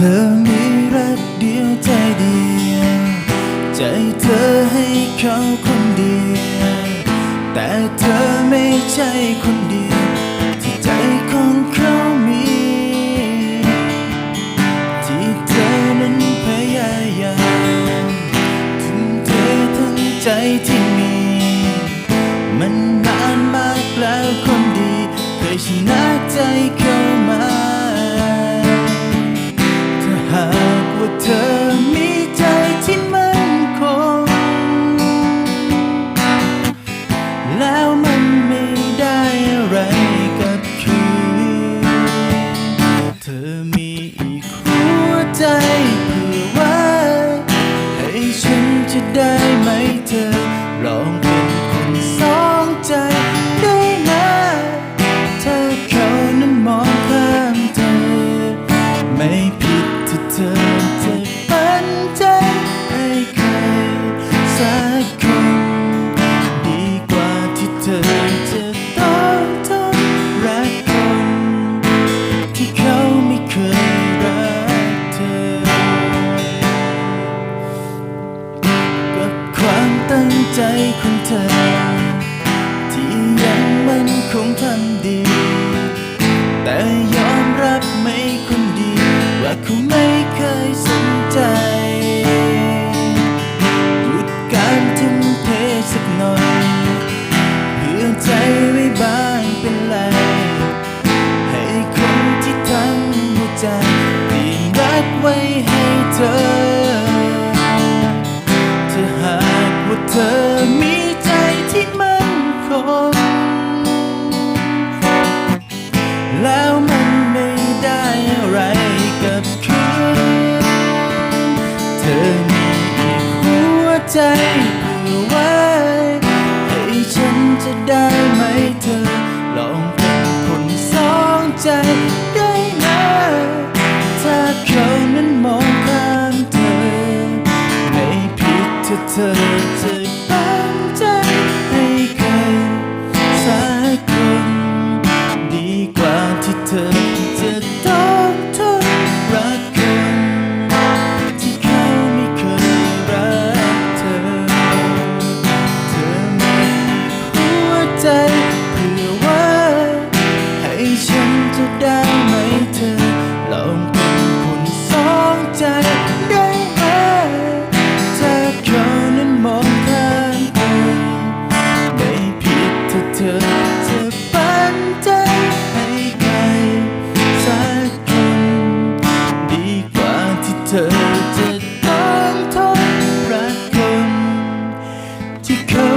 ธอมีรักเดียวใจเดียว ใจเธอให้เขาคนเดียว แต่เธอไม่ใช่คนเดียว ที่ใจของเขามี ที่เธอนั้นพยายามทุ่มเททั้งใจที่มี มันนานมากแล้วคนดีเคยชนะใจ เธอถ้าหากว่าเธอมีใจที่มั่นคงแล้วมันไม่ได้อะไรกับคืนเธอมีอีกหัวใจ ใจเพื่อว่า ให้ฉันจะได้ไหมเธอ ลองเป็นคนสองใจได้ไหมถ้าเขานั้นมองข้ามไปไม่ผิดถ้าเธอจะปันใจให้ใครสักคนดีกว่าที่เธอจะต้องทนรักคนที่เคย